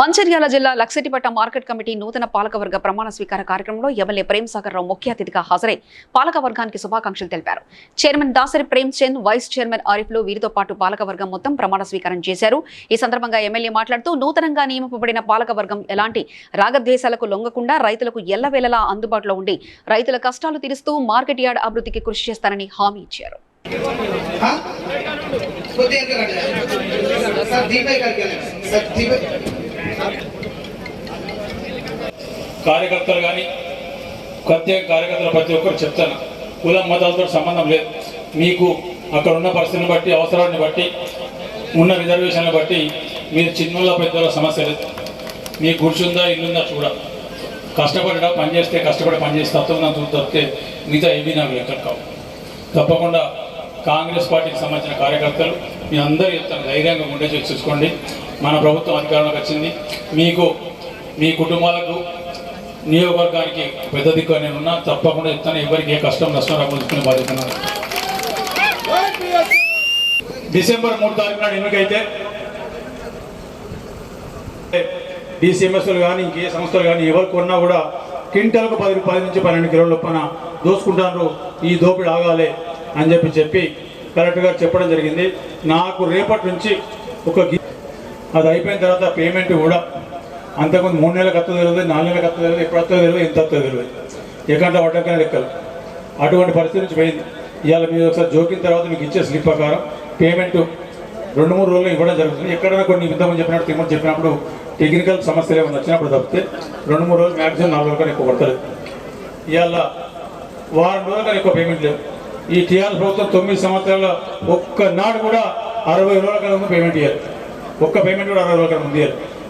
మంచిర్యాల జిల్లా లక్సటిపట్ట market committee నూతన పాలకవర్గ ప్రమాణ స్వీకార కార్యక్రమంలో ఎమ్మెల్యే ప్రేమ్ సాగర్ రావు ముఖ్య అతిథిగా హాజరై పాలకవర్గానికి శుభాకాంక్షలు తెలిపారు chairman Dasari Prem Chand vice chairman ఆరిఫ్లు వీరితో పాటు పాలకవర్గం మొత్తం ప్రమాణ స్వీకారం చేశారు ఈ సందర్భంగా ఎమ్మెల్యే మాట్లాడుతూ నూతనంగా నియమింపబడిన పాలకవర్గం ఎలాంటి రాగద్వేషాలకు లొంగకుండా రైతులకు ఎల్లవేళలా అందుబాటులో ఉండి రైతుల కష్టాలు తీరుస్తూ మార్కెట్ యార్డ్ అభివృద్ధికి కృషి చేస్తానని హామీ ఇచ్చారు కొద్దిగా కార్యకర్తలు కానీ ప్రత్యేక కార్యకర్తలు ప్రతి ఒక్కరు చెప్తాను కులం మతాలతో సంబంధం లేదు మీకు అక్కడ ఉన్న పరిస్థితిని బట్టి అవసరాన్ని బట్టి ఉన్న రిజర్వేషన్ బట్టి మీరు చిన్నోళ్ళ పెద్దల సమస్య లేదు మీ గుర్చుందా ఇల్లుందా చూడ కష్టపడడా పనిచేస్తే కష్టపడి పనిచేస్తే తత్వం తప్పితే మిగతా ఏమీ నాకు లెక్కలు కావు తప్పకుండా కాంగ్రెస్ పార్టీకి సంబంధించిన కార్యకర్తలు మీ అందరూ చెప్తాను ధైర్యంగా ఉండే చూసుకోండి మన ప్రభుత్వం అధికారంలోకి వచ్చింది మీకు మీ కుటుంబాలకు నియోగవర్గానికి పెద్ద దిక్కు నేను ఉన్నా తప్పకుండా ఇస్తాను ఎవరికి ఏ కష్టం నష్టం రాబోతున్న బాధ్యత డిసెంబర్ మూడు తారీఖు నాడు ఎన్నికైతే డిసిఎంఎస్లు కానీ ఇంకే సంస్థలు కానీ ఎవరు కొన్నా కూడా క్వింటల్కు పది పది నుంచి పన్నెండు కిలోల లోపల దోసుకుంటారు ఈ దోపిడి ఆగాలి అని చెప్పి చెప్పి కరెక్ట్గా చెప్పడం జరిగింది నాకు రేపటి నుంచి ఒక అది అయిపోయిన తర్వాత పేమెంట్ కూడా అంతకుముందు మూడు నెలలకు అత్త తెలియదు నాలుగు నెలలకు అత్త తెలియదు ఎప్పుడు అత్త తెలియదు ఎంత అత్త తెలియదు ఎక్కడ పడ్డకనే లెక్కలు అటువంటి పరిస్థితి నుంచి పోయింది ఇవాళ మీరు ఒకసారి జోకిన తర్వాత మీకు ఇచ్చే స్లిప్ ప్రకారం పేమెంట్ రెండు మూడు రోజులు ఇవ్వడం జరుగుతుంది ఎక్కడైనా కొన్ని ఇంతమంది చెప్పినప్పుడు తిమ్మని చెప్పినప్పుడు టెక్నికల్ సమస్యలు ఏమైనా వచ్చినప్పుడు తప్పితే రెండు మూడు రోజులు మ్యాక్సిమం నాలుగు రోజులు ఎక్కువ పడతలేదు ఇవాళ వారం రోజులు ఎక్కువ పేమెంట్ లేదు ఈ టీఆర్ ప్రభుత్వం తొమ్మిది సంవత్సరాల ఒక్కనాడు కూడా అరవై రోజుల కన్నా పేమెంట్ ఇవ్వాలి ఒక్క పేమెంట్ కూడా అరవై రోజుల కన్నా ఉంది